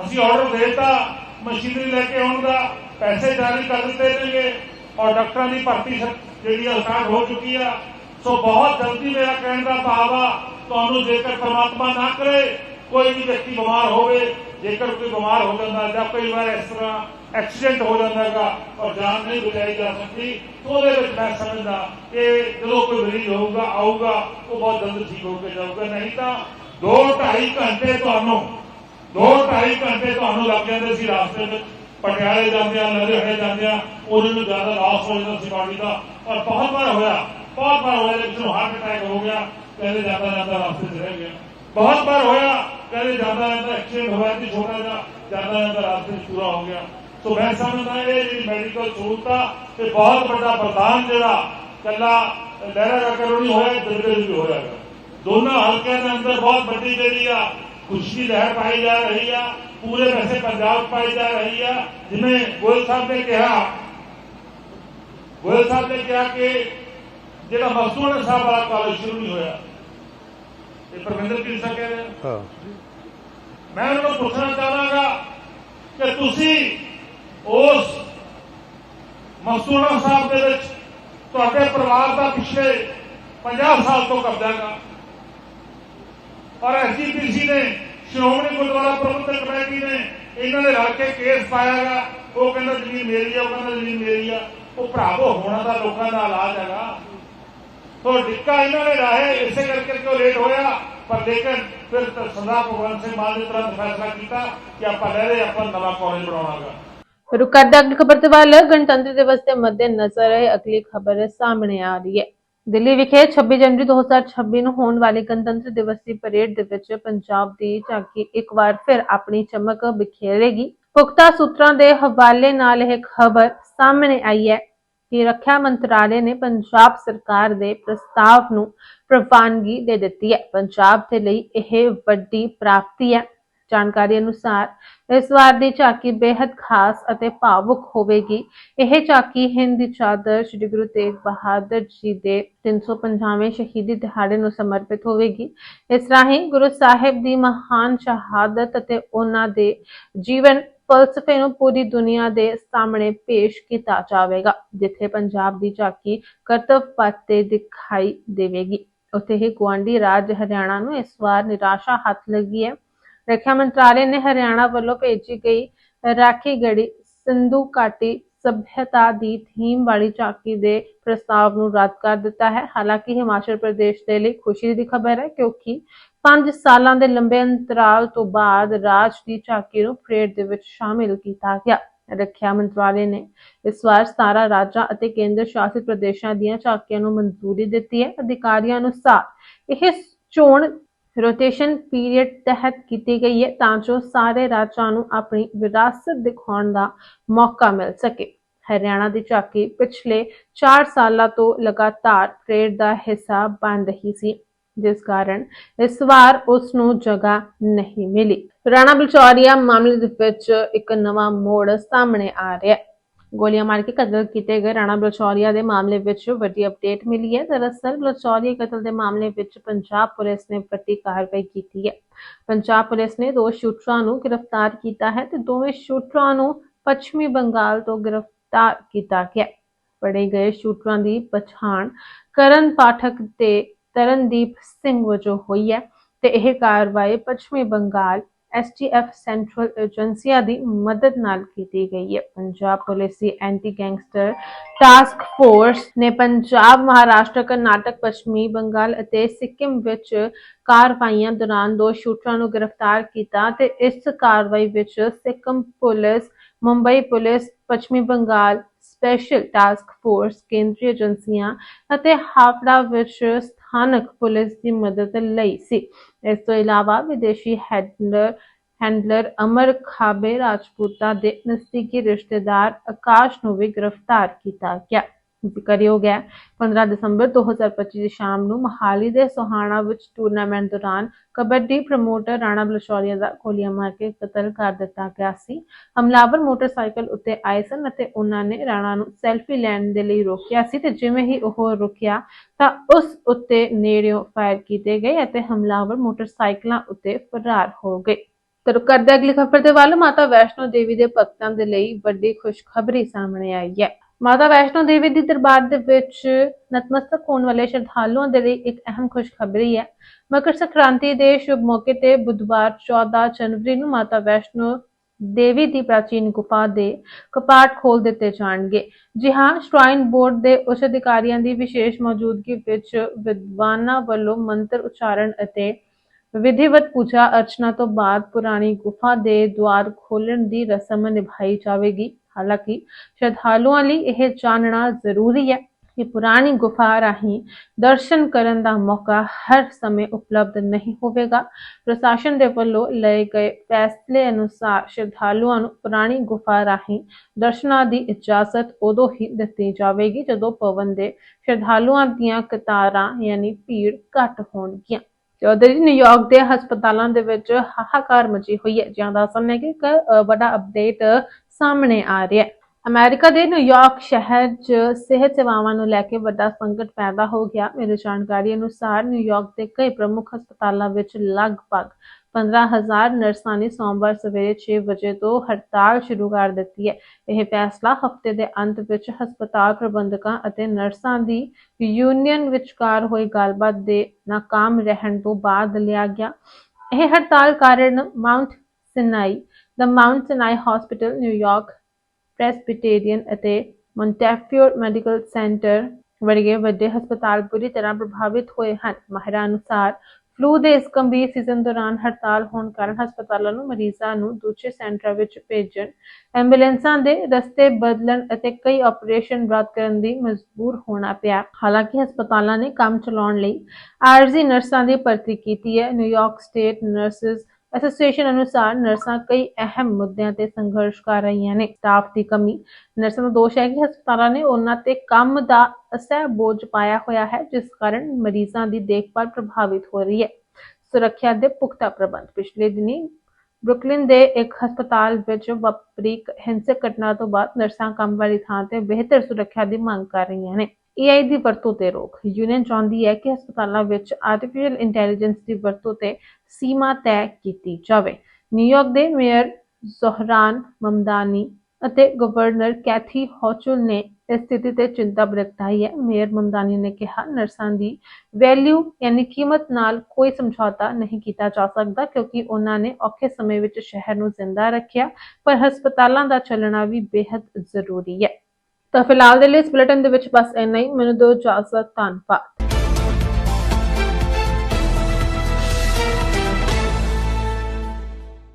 ਅਸੀਂ ਆਰਡਰ ਦੇਤਾ, ਮਸ਼ੀਨਰੀ ਲੈ ਕੇ ਆਉਣ ਦਾ, ਪੈਸੇ ਜਾਰੀ ਕਰ ਦਿੱਤੇ ਨੇਗੇ ਔਰ ਡਾਕਟਰਾਂ ਦੀ ਭਰਤੀ ਜਿਹੜੀ ਆ ਸਟਾਰਟ ਹੋ ਚੁੱਕੀ ਆ। ਸੋ ਬਹੁਤ ਜਲਦੀ ਮੇਰਾ ਕਹਿਣ ਦਾ ਭਾਵ ਆ ਤੁਹਾਨੂੰ ਜੇਕਰ ਪਰਮਾਤਮਾ ਨਾ ਕਰੇ, ਕੋਈ ਵੀ ਵਿਅਕਤੀ ਬਿਮਾਰ ਹੋਵੇ, ਜੇਕਰ ਕੋਈ ਬਿਮਾਰ ਹੋ ਜਾਂਦਾ ਜਾਂ ਕਈ ਵਾਰ ਇਸ ਤਰ੍ਹਾਂ ਐਕਸੀਡੈਂਟ ਹੋ ਜਾਂਦਾ ਹੈਗਾ ਔਰ ਜਾਨ ਨਹੀਂ ਬਚਾਈ ਜਾ ਸਕਦੀ ਉਹਦੇ ਵਿੱਚ ਮੈਂ ਸਮਝਦਾ ਕਿ ਜਦੋਂ ਕੋਈ ਮਰੀਜ਼ ਹੋਊਗਾ, ਆਊਗਾ, ਉਹ ਬਹੁਤ ਜਲਦ ਠੀਕ ਹੋ ਕੇ ਜਾਊਗਾ। ਨਹੀਂ ਤਾਂ 2.5 ਘੰਟੇ ਤੁਹਾਨੂੰ, ਦੋ ਢਾਈ ਘੰਟੇ ਤੁਹਾਨੂੰ ਲੱਗ ਜਾਂਦੇ ਸੀ ਰਾਸਤੇ ਵਿੱਚ। ਪਟਿਆਲੇ ਜਾਂਦੇ ਆ ਲੁਧਿਆਣੇ ਜਾਂਦੇ ਆ ਉਹਨਾਂ ਨੂੰ ਜ਼ਿਆਦਾ ਲਾਸ ਹੋ ਜਾਂਦਾ ਸੀ ਬਾਡੀ ਦਾ। ਔਰ ਬਹੁਤ ਵਾਰ ਹੋਇਆ, ਬਹੁਤ ਵਾਰ ਹੋਇਆ ਕਿ ਨੂੰ ਹਾਰਟ ਅਟੈਕ ਹੋ ਗਿਆ। ਕਹਿੰਦੇ ਜਾਂਦਾ ਜਾਂਦਾ ਰਸਤੇ 'ਚ ਰਹਿ ਗਿਆ ਬਹੁਤ ਵਾਰ ਹੋਇਆ ਕਹਿੰਦੇ ਜਾਂਦਾ ਜਾਂਦਾ ਐਕਸੀਡੈਂਟ ਹੋਇਆ ਸੀ ਛੋਟਾ ਜਿਹਾ ਜਾਂਦਾ ਜਾਂਦਾ ਰਸਤੇ 'ਚ ਪੂਰਾ ਹੋ ਗਿਆ ਸੋ ਮੈਂ ਸਮਝਦਾ ਇਹ ਜਿਹੜੀ ਮੈਡੀਕਲ ਸਹੂਲਤਾਂ ਇਹ ਬਹੁਤ ਵੱਡਾ ਪ੍ਰਦਾਨ ਜਿਹੜਾ ਕੱਲਾ ਲਹਿਰਾ ਦਾ ਕਰੋੜੀ ਹੋਇਆ ਦਿਲਦੇ ਵੀ ਹੋਇਆ ਹੈਗਾ। ਦੋਨਾਂ ਹਲਕਿਆਂ ਦੇ ਅੰਦਰ ਬਹੁਤ ਵੱਡੀ ਜਿਹੜੀ ਆ ਖੁਸ਼ੀ ਲਹਿਰ ਪਾਈ ਜਾ ਰਹੀ ਆ ਪੂਰੇ ਵੈਸੇ ਪੰਜਾਬ 'ਚ ਪਾਈ ਜਾ ਰਹੀ ਆ ਜਿਵੇਂ ਗੋਇਲ ਸਾਹਿਬ ਨੇ ਕਿਹਾ ਗੋਇਲ ਸਾਹਿਬ ਨੇ ਕਿਹਾ ਕਿ ਜਿਹੜਾ ਮਸਤੂਆਣਾ ਸਾਹਿਬ ਵਾਲਾ ਕਾਲਜ ਸ਼ੁਰੂ ਨਹੀਂ ਹੋਇਆ ਇਹ ਪਰਮਿੰਦਰ ਸਾਹਿਬ ਕਹਿ ਰਹੇ। ਹਾਂ। ਮੈਂ ਉਹਨਾਂ ਨੂੰ ਪੁੱਛਣਾ ਚਾਹਾਂਗਾ ਕਿ ਤੁਸੀਂ ਉਸ ਮਸਤੂਆਣਾ ਸਾਹਿਬ ਦੇ ਵਿੱਚ ਤੁਹਾਡੇ ਪਰਿਵਾਰ ਦਾ ਪਿਛਲੇ 50 ਸਾਲ ਤੋਂ ਕਬਜ਼ਾ ਗਾ ਔਰ ਐਸਜੀਪੀਸੀ ਨੇ ਸ਼੍ਰੋਮਣੀ ਗੁਰਦੁਆਰਾ ਪ੍ਰਬੰਧਕ ਕਮੇਟੀ ਨੇ ਇਹਨਾਂ ਦੇ ਰਲ ਕੇ ਕੇਸ ਪਾਇਆਗਾ ਉਹ ਕਹਿੰਦਾ ਜ਼ਮੀਨ ਮੇਰੀ ਆ ਉਹ ਕਹਿੰਦਾ ਜ਼ਮੀਨ ਮੇਰੀ ਆ। ਉਹ ਭਰਾਵੋ ਹੋਣਾ ਦਾ ਲੋਕਾਂ ਦਾ ਇਲਾਜ ਹੈਗਾ। ਤੋ ਡਿੱਕਾ ਇਹਨਾਂ ਨੇ ਰਾਹੇ, ਇਸੇ ਕਰਕੇ ਕਿਉਂ ਲੇਟ ਹੋਇਆ? ਪਰ ਫਿਰ ਸਰਦਾਰ ਭਗਵੰਤ ਸਿੰਘ ਮਾਨ ਨੇ ਤੁਰੰਤ ਫੈਸਲਾ ਕੀਤਾ ਕਿ ਆਪਾਂ ਲੈ ਆਪਾਂ ਨਵਾਂ ਕਾਲਜ ਬਣਾਉਣਾਗਾ ਰੁਕ ਕਰਦੇ ਅਗਲੀ ਖਬਰ ਦੇ ਵੱਲ? ਗਣਤੰਤਰ ਦਿਵਸ ਦੇ ਮੱਦੇਨਜ਼ਰ ਇਹ ਅਗਲੀ ਖਬਰ ਸਾਹਮਣੇ ਆ ਰਹੀ ਹੈ। ਦਿੱਲੀ ਵਿਖੇ 26 ਜਨਵਰੀ 2026 ਨੂੰ ਹੋਣ ਵਾਲੇ ਗਣਤੰਤਰ ਦਿਵਸ ਦੀ ਪਰੇਡ ਦੇ ਵਿੱਚ ਪੰਜਾਬ ਦੀ ਝਾਕੀ ਇੱਕ ਵਾਰ ਫਿਰ ਆਪਣੀ ਚਮਕ ਬਿਖੇਰੇਗੀ ਪੁਖਤਾ ਸੂਤਰਾਂ ਦੇ ਹਵਾਲੇ ਨਾਲ ਇਹ ਖਬਰ ਸਾਹਮਣੇ ਆਈ ਹੈ। ਕਿ ਰੱਖਿਆ ਮੰਤਰਾਲੇ ਨੇ ਪੰਜਾਬ ਸਰਕਾਰ ਦੇ ਪ੍ਰਸਤਾਵ ਨੂੰ ਪ੍ਰਵਾਨਗੀ ਦੇ ਦਿੱਤੀ ਹੈ। ਪੰਜਾਬ ਦੇ ਲਈ ਇਹ ਵੱਡੀ ਪ੍ਰਾਪਤੀ ਹੈ। ਜਾਣਕਾਰੀ ਅਨੁਸਾਰ ਇਸ ਵਾਰ ਦੀ ਝਾਕੀ ਬੇहद ਖਾਸ ਅਤੇ ਭਾਵੁਕ ਹੋਵੇਗੀ। ਇਹ ਝਾਕੀ ਹਿੰਦ ਦੀ ਚਾਦਰ ਸ੍ਰੀ ਗੁਰੂ ਤੇਗ ਬਹਾਦਰ ਜੀ ਦੇ 350ਵੇਂ ਸ਼ਹੀਦੀ ਦਿਹਾੜੇ ਨੂੰ ਸਮਰਪਿਤ ਹੋਵੇਗੀ। ਇਸ ਰਾਹੀਂ ਗੁਰੂ ਸਾਹਿਬ ਦੀ ਮਹਾਨ ਸ਼ਹਾਦਤ ਅਤੇ ਉਹਨਾਂ ਦੇ ਜੀਵਨ ਫਲਸਫੇ ਨੂੰ ਪੂਰੀ ਦੁਨੀਆ ਦੇ ਸਾਹਮਣੇ ਪੇਸ਼ ਕੀਤਾ ਜਾਵੇਗਾ, ਜਿੱਥੇ ਪੰਜਾਬ ਦੀ ਝਾਕੀ ਕਰਤੱਵ ਪਥ ਤੇ ਦਿਖਾਈ ਦੇਵੇਗੀ। ਉੱਥੇ ਹੀ ਗੁਆਂਢੀ ਰਾਜ ਹਰਿਆਣਾ ਨੂੰ ਇਸ ਵਾਰ ਨਿਰਾਸ਼ਾ ਹੱਥ ਲੱਗੀ ਹੈ। ਰੱਖਿਆ ਮੰਤਰਾਲੇ ਨੇ ਹਰਿਆਣਾ ਵੱਲੋਂ ਭੇਜੀ ਗਈ ਰਾਖੀ ਗੜੀ ਸਿੰਧੂ ਘਾਟੀ ਸਭਿਅਤਾ ਦੀ ਥੀਮ ਵਾਲੀ ਝਾਕੀ ਦੇ ਪ੍ਰਸਤਾਵ ਨੂੰ ਰੱਦ ਕਰ ਦਿੱਤਾ ਹੈ। ਹਾਲਾਂਕਿ ਹਿਮਾਚਲ ਪ੍ਰਦੇਸ਼ ਦੇ ਲਈ ਖੁਸ਼ੀ ਦੀ ਖਬਰ ਹੈ, ਕਿਉਂਕਿ 5 ਸਾਲਾਂ ਦੇ ਲੰਬੇ ਅੰਤਰਾਲ ਤੋਂ ਬਾਅਦ ਰਾਜ ਦੀ ਝਾਕੀ ਨੂੰ ਪਰੇਡ ਦੇ ਵਿੱਚ ਸ਼ਾਮਿਲ ਕੀਤਾ ਗਿਆ। ਰੱਖਿਆ ਮੰਤਰਾਲੇ ਨੇ ਇਸ ਵਾਰ 17 ਰਾਜਾਂ ਅਤੇ ਕੇਂਦਰ ਸ਼ਾਸਿਤ ਪ੍ਰਦੇਸ਼ਾਂ ਦੀਆਂ ਝਾਕੀਆਂ ਨੂੰ ਮਨਜ਼ੂਰੀ ਦਿੱਤੀ ਹੈ। ਅਧਿਕਾਰੀਆਂ ਅਨੁਸਾਰ ਇਹ ਚੋਣ ਰੋਟੇਸ਼ਨ ਪੀਰੀਅਡ ਤਹਿਤ ਕੀਤੀ ਗਈ ਹੈ ਤਾਂ ਜੋ ਸਾਰੇ ਰਾਜਾਂ ਨੂੰ ਆਪਣੀ ਵਿਰਾਸਤ ਦਿਖਾਉਣ ਦਾ ਮੌਕਾ ਮਿਲ ਸਕੇ। ਹਰਿਆਣਾ ਦੀ ਝਾਕੀ ਪਿਛਲੇ 4 ਸਾਲਾਂ ਤੋਂ ਲਗਾਤਾਰ ਪਰੇਡ ਦਾ ਹਿੱਸਾ ਬਣ ਰਹੀ ਸੀ। ਜਿਸ ਕਾਰਨ ਇਸ ਵਾਰ ਉਸ ਨੂੰ ਜਗ੍ਹਾ ਨਹੀਂ ਮਿਲੀ। ਰਾਣਾ ਬਲਚੌਰੀਆ ਮਾਮਲੇ ਦੇ ਵਿੱਚ ਇੱਕ ਨਵਾਂ ਮੋੜ ਸਾਹਮਣੇ ਆ ਰਿਹਾ ਹੈ। ਗੋਲੀਆਂ ਮਾਰ ਕੇ ਕਤਲ ਕੀਤੇ ਗਏ ਰਾਣਾ ਬਲਚੌਰੀਆ ਦੇ ਮਾਮਲੇ ਵਿੱਚ ਵੱਡੀ ਅਪਡੇਟ ਮਿਲੀ ਹੈ। ਦਰਅਸਲ ਬਲਚੌਰੀਆ ਕਤਲ ਦੇ ਮਾਮਲੇ ਵਿੱਚ ਪੰਜਾਬ ਪੁਲਿਸ ਨੇ ਵੱਡੀ ਕਾਰਵਾਈ ਕੀਤੀ ਹੈ। ਪੰਜਾਬ ਪੁਲਿਸ ਨੇ ਦੋ ਸ਼ੂਟਰਾਂ ਨੂੰ ਗ੍ਰਿਫਤਾਰ ਕੀਤਾ ਹੈ ਤੇ ਦੋਵੇਂ ਸ਼ੂਟਰਾਂ ਨੂੰ ਪੱਛਮੀ ਬੰਗਾਲ ਤੋਂ ਗ੍ਰਿਫਤਾਰ ਕੀਤਾ ਗਿਆ ਹੈ। ਫੜੇ ਗਏ ਸ਼ੂਟਰਾਂ ਦੀ ਪਛਾਣ ਕਰਨ ਪਾਠਕ ਤੇ ਤਰਨਦੀਪ ਸਿੰਘ ਵਜੋਂ ਹੋਈ ਹੈ ਤੇ ਇਹ ਕਾਰਵਾਈ ਪੱਛਮੀ ਬੰਗਾਲ ਐਸਟੀਐਫ ਸੈਂਟਰਲ ਏਜੰਸੀਆਂ ਦੀ ਮਦਦ ਨਾਲ ਕੀਤੀ ਗਈ ਹੈ। ਪੰਜਾਬ ਪੁਲਿਸ ਦੀ ਐਂਟੀ ਗੈਂਗਸਟਰ ਟਾਸਕ ਫੋਰਸ ਨੇ ਪੰਜਾਬ, ਮਹਾਰਾਸ਼ਟਰ, ਕਰਨਾਟਕ, ਪੱਛਮੀ ਬੰਗਾਲ ਅਤੇ ਸਿੱਕਮ ਵਿੱਚ ਕਾਰਵਾਈਆਂ ਦੌਰਾਨ ਦੋ ਸ਼ੂਟਰਾਂ ਨੂੰ ਗ੍ਰਿਫਤਾਰ ਕੀਤਾ ਤੇ ਇਸ ਕਾਰਵਾਈ ਵਿੱਚ ਸਿੱਕਮ ਪੁਲਿਸ, ਮੁੰਬਈ ਪੁਲਿਸ, ਪੱਛਮੀ ਬੰਗਾਲ ਸਪੈਸ਼ਲ ਟਾਸਕ ਫੋਰਸ ਕੇਂਦਰੀ ਏਜੰਸੀਆਂ ਅਤੇ ਹਾਫੜਾ ਵਿੱਚ ਸਥਾਨਕ ਪੁਲਿਸ ਦੀ ਮਦਦ ਲਈ ਸੀ। ਇਸ ਤੋਂ ਇਲਾਵਾ ਵਿਦੇਸ਼ੀ ਹੈਡਲਰ, ਹੈਂਡਲਰ ਅਮਰ ਖਾਬੇ ਰਾਜਪੂਤਾ ਦੇ ਨਜ਼ਦੀਕੀ ਰਿਸ਼ਤੇਦਾਰ ਆਕਾਸ਼ ਨੂੰ ਵੀ ਗ੍ਰਿਫਤਾਰ ਕੀਤਾ ਗਿਆ। ਜ਼ਿਕਰਯੋਗ ਹੈ 15 ਦਸੰਬਰ 2025 ਦੀ ਸ਼ਾਮ ਨੂੰ ਮਹਾਲੀ ਦੇ ਸੋਹਾਣਾ ਵਿੱਚ ਟੂਰਨਾਮੈਂਟ ਦੌਰਾਨ ਕਬੱਡੀ ਪ੍ਰਮੋਟਰ ਰਾਣਾ ਬਲਸ਼ੌਰੀਆ ਦਾ ਗੋਲੀਆਂ ਮਾਰ ਕੇ ਕਤਲ ਕਰ ਦਿੱਤਾ ਗਿਆ ਸੀ। ਹਮਲਾਵਰ ਮੋਟਰਸਾਈਕਲ ਉੱਤੇ ਆਏ ਸਨ ਅਤੇ ਉਹਨਾਂ ਨੇ ਰਾਣਾ ਨੂੰ ਸੈਲਫੀ ਲੈਣ ਦੇ ਲਈ ਰੋਕਿਆ ਸੀ ਤੇ ਜਿਵੇਂ ਹੀ ਉਹ ਰੁਕਿਆ ਤਾਂ ਉਸ ਉੱਤੇ ਨੇੜਿਓਂ ਫਾਇਰ ਕੀਤੇ ਗਏ ਅਤੇ ਹਮਲਾਵਰ ਮੋਟਰਸਾਈਕਲਾਂ ਉੱਤੇ ਫਰਾਰ ਹੋ ਗਏ। ਤਰੁਕ ਕਰਦੇ ਅਗਲੀ ਖਬਰ ਦੇ ਵੱਲ। ਮਾਤਾ ਵੈਸ਼ਨੋ ਦੇਵੀ ਦੇ ਭਗਤਾਂ ਦੇ ਲਈ ਵੱਡੀ ਖੁਸ਼ਖਬਰੀ ਸਾਹਮਣੇ ਆਈ ਹੈ। ਮਾਤਾ ਵੈਸ਼ਨੋ ਦੇਵੀ ਦੇ ਦਰਬਾਰ ਦੇ ਵਿੱਚ ਨਤਮਸਤਕ ਹੋਣ ਵਾਲੇ ਸ਼ਰਧਾਲੂਆਂ ਦੇ ਲਈ ਇੱਕ ਅਹਿਮ ਖੁਸ਼ਖਬਰੀ ਹੈ। ਮਕਰ ਸੰਕ੍ਰਾਂਤੀ ਦੇ ਸ਼ੁਭ ਮੌਕੇ ਤੇ ਬੁੱਧਵਾਰ 14 ਜਨਵਰੀ ਨੂੰ ਮਾਤਾ ਵੈਸ਼ਨੋ ਦੇਵੀ ਦੀ ਪ੍ਰਾਚੀਨ ਗੁਫਾ ਦੇ ਕਪਾਟ ਖੋਲ ਦਿੱਤੇ ਜਾਣਗੇ। ਜੀ ਹਾਂ ਸ਼ਰਾਈਨ ਬੋਰਡ ਦੇ ਉੱਚ ਅਧਿਕਾਰੀਆਂ ਦੀ ਵਿਸ਼ੇਸ਼ ਮੌਜੂਦਗੀ ਵਿੱਚ ਵਿਦਵਾਨਾਂ ਵੱਲੋਂ ਮੰਤਰ ਉਚਾਰਨ ਅਤੇ ਵਿਧੀਵਤ ਪੂਜਾ ਅਰਚਨਾ ਤੋਂ ਬਾਅਦ ਪੁਰਾਣੀ ਗੁਫਾ ਦੇ ਦੁਆਰ ਖੋਲਣ ਦੀ ਰਸਮ ਨਿਭਾਈ ਜਾਵੇਗੀ। ਹਾਲਾਂਕਿ ਸ਼ਰਧਾਲੂਆਂ ਲਈ ਇਹ ਜਾਣਨਾ ਜ਼ਰੂਰੀ ਹੈ ਕਿ ਪੁਰਾਣੀ ਗੁਫਾ ਰਾਹੀਂ ਦਰਸ਼ਨ ਕਰਨ ਦਾ ਮੌਕਾ ਹਰ ਸਮੇਂ ਉਪਲਬਧ ਨਹੀਂ ਹੋਵੇਗਾ। ਪ੍ਰਸ਼ਾਸਨ ਦੇ ਵੱਲੋਂ ਲਏ ਗਏ ਫੈਸਲੇ ਅਨੁਸਾਰ ਸ਼ਰਧਾਲੂਆਂ ਨੂੰ ਪੁਰਾਣੀ ਗੁਫਾ ਰਾਹੀਂ ਦਰਸ਼ਨਾਂ ਦੀ ਇਜਾਜ਼ਤ ਉਦੋਂ ਹੀ ਦਿੱਤੀ ਜਾਵੇਗੀ ਜਦੋਂ ਭਵਨ ਦੇ ਸ਼ਰਧਾਲੂਆਂ ਦੀਆਂ ਕਤਾਰਾਂ ਯਾਨੀ ਭੀੜ ਘੱਟ ਹੋਣਗੀਆਂ। ਤੇ ਉਧਰ ਹੀ ਨਿਊਯਾਰਕ ਦੇ ਹਸਪਤਾਲਾਂ ਦੇ ਵਿੱਚ ਹਾਹਾਕਾਰ ਮਚੀ ਹੋਈ ਹੈ। ਜਿਹਾਂ ਦਾ ਹੈ ਕਿ ਇੱਕ ਵੱਡਾ ਅਪਡੇਟ ਸਾਹਮਣੇ ਆ ਰਿਹਾ ਹੈ। ਅਮਰੀਕਾ ਦੇ ਨਿਊਯਾਰਕ ਸ਼ਹਿਰ 'ਚ ਸਿਹਤ ਸੇਵਾਵਾਂ ਨੂੰ ਲੈ ਕੇ ਵੱਡਾ ਸੰਕਟ ਪੈਦਾ ਹੋ ਗਿਆ। ਮੇਰੀ ਜਾਣਕਾਰੀ ਅਨੁਸਾਰ ਨਿਊਯਾਰਕ ਦੇ ਕਈ ਪ੍ਰਮੁੱਖ ਹਸਪਤਾਲਾਂ ਵਿੱਚ ਲਗਭਗ 15000 ਨਰਸਾਂ ਨੇ ਸੋਮਵਾਰ ਸਵੇਰੇ 6 ਵਜੇ ਤੋਂ ਹੜਤਾਲ ਸ਼ੁਰੂ ਕਰ ਦਿੱਤੀ ਹੈ। ਇਹ ਫੈਸਲਾ ਹਫ਼ਤੇ ਦੇ ਅੰਤ ਵਿੱਚ ਹਸਪਤਾਲ ਪ੍ਰਬੰਧਕਾਂ ਅਤੇ ਨਰਸਾਂ ਦੀ ਯੂਨੀਅਨ ਵਿਚਕਾਰ ਹੋਈ ਗੱਲਬਾਤ ਦੇ ਨਾਕਾਮ ਰਹਿਣ ਤੋਂ ਬਾਅਦ ਲਿਆ ਗਿਆ। ਇਹ ਹੜਤਾਲ ਕਾਰਨ ਮਾਉਂਟ ਸਿਨਾਈ ਦਾ Mount Sinai hospital New York Presbyterian ਅਤੇ ਮੌਂਟੇਫਿਓਰ ਮੈਡੀਕਲ ਸੈਂਟਰ ਵਰਗੇ ਵੱਡੇ ਹਸਪਤਾਲ ਬੁਰੀ ਤਰ੍ਹਾਂ ਪ੍ਰਭਾਵਿਤ ਹੋਏ ਹਨ। ਮਾਹਿਰਾਂ ਅਨੁਸਾਰ ਫਲੂ ਦੇ ਇਸ ਗੰਭੀਰ ਸੀਜ਼ਨ ਦੌਰਾਨ ਹੜਤਾਲ ਹੋਣ ਕਾਰਨ ਹਸਪਤਾਲਾਂ ਨੂੰ ਮਰੀਜ਼ਾਂ ਨੂੰ ਦੂਜੇ ਸੈਂਟਰਾਂ ਵਿੱਚ ਭੇਜਣ, ਐਂਬੂਲੈਂਸਾਂ ਦੇ ਰਸਤੇ ਬਦਲਣ ਅਤੇ ਕਈ ਆਪਰੇਸ਼ਨ ਰੱਦ ਕਰਨ ਦੀ ਮਜਬੂਰ ਹੋਣਾ ਪਿਆ। ਹਾਲਾਂਕਿ ਹਸਪਤਾਲਾਂ ਨੇ ਕੰਮ ਚਲਾਉਣ ਲਈ ਆਰਜ਼ੀ ਨਰਸਾਂ ਦੀ ਭਰਤੀ ਕੀਤੀ ਹੈ। ਨਿਊਯਾਰਕ ਸਟੇਟ ਨਰਸਿਸ ਐਸੋਸੀਏਸ਼ਨ ਅਨੁਸਾਰ ਨਰਸਾਂ ਕਈ ਅਹਿਮ ਮੁੱਦਿਆਂ ਤੇ ਸੰਘਰਸ਼ ਕਰ ਰਹੀਆਂ ਨੇ। ਸਟਾਫ ਦੀ ਕਮੀ। ਨਰਸਾਂ ਦਾ ਦੋਸ਼ ਹੈ ਕਿ ਹਸਪਤਾਲਾਂ ਨੇ ਉਹਨਾਂ ਤੇ ਕੰਮ ਦਾ ਅਸਹਿ ਬੋਝ ਪਾਇਆ ਹੋਇਆ ਹੈ, ਜਿਸ ਕਾਰਨ ਮਰੀਜ਼ਾਂ ਦੀ ਦੇਖਭਾਲ ਪ੍ਰਭਾਵਿਤ ਹੋ ਰਹੀ ਹੈ। ਸੁਰੱਖਿਆ ਦੇ ਪੁਖਤਾ ਪ੍ਰਬੰਧ। ਪਿਛਲੇ ਦਿਨੀ ਬਰੁਕਲਿਨ ਦੇ ਇੱਕ ਹਸਪਤਾਲ ਵਿੱਚ ਵਾਪਰੀ ਹਿੰਸਕ ਘਟਨਾ ਤੋਂ ਬਾਅਦ ਨਰਸਾਂ ਕੰਮ ਵਾਲੀ ਥਾਂ ਤੇ ਬਿਹਤਰ ਸੁਰੱਖਿਆ ਦੀ ਮੰਗ ਕਰ ਰਹੀਆਂ ਨੇ। AI ਦੀ ਵਰਤੋਂ ਤੇ ਰੋਕ। ਯੂਨੀਅਨ ਚਾਹੁੰਦੀ ਹੈ ਕਿ ਹਸਪਤਾਲਾਂ ਵਿੱਚ ਆਰਟੀਫੀਸ਼ੀਅਲ ਇੰਟੈਲੀਜੈਂਸ ਦੀ ਵਰਤੋਂ ਤੇ ਸੀਮਾ ਤੈਅ ਕੀਤੀ ਜਾਵੇ। ਨਿਊਯਾਰਕ ਦੇ ਮੇਅਰ ਜ਼ੋਹਰਾਨ ਮਮਦਾਨੀ ਅਤੇ ਗਵਰਨਰ ਕੈਥੀ ਹੌਚੁਲ ਨੇ ਇਸ ਸਥਿਤੀ ਤੇ ਚਿੰਤਾ ਪ੍ਰਗਟਾਈ ਹੈ। ਮੇਅਰ ਮਮਦਾਨੀ ਨੇ ਕਿਹਾ, ਨਰਸਾਂ ਦੀ ਵੈਲਿਊ ਯਾਨੀ ਕੀਮਤ ਨਾਲ ਕੋਈ ਸਮਝੌਤਾ ਨਹੀਂ ਕੀਤਾ ਜਾ ਸਕਦਾ ਕਿਉਂਕਿ ਉਹਨਾਂ ਨੇ ਔਖੇ ਸਮੇਂ ਵਿੱਚ ਸ਼ਹਿਰ ਨੂੰ ਜ਼ਿੰਦਾ ਰੱਖਿਆ, ਪਰ ਹਸਪਤਾਲਾਂ ਦਾ ਚੱਲਣਾ ਵੀ ਬੇहद ਜ਼ਰੂਰੀ ਹੈ। ਤਾਂ ਫਿਲਹਾਲ ਦੇ ਲਈ ਇਸ ਬੁਲੇਟਿਨ ਦੇ ਵਿੱਚ ਬਸ ਇੰਨਾ ਹੀ। ਮੈਨੂੰ ਦਿਓ ਇਜਾਜ਼ਤ, ਧੰਨਵਾਦ।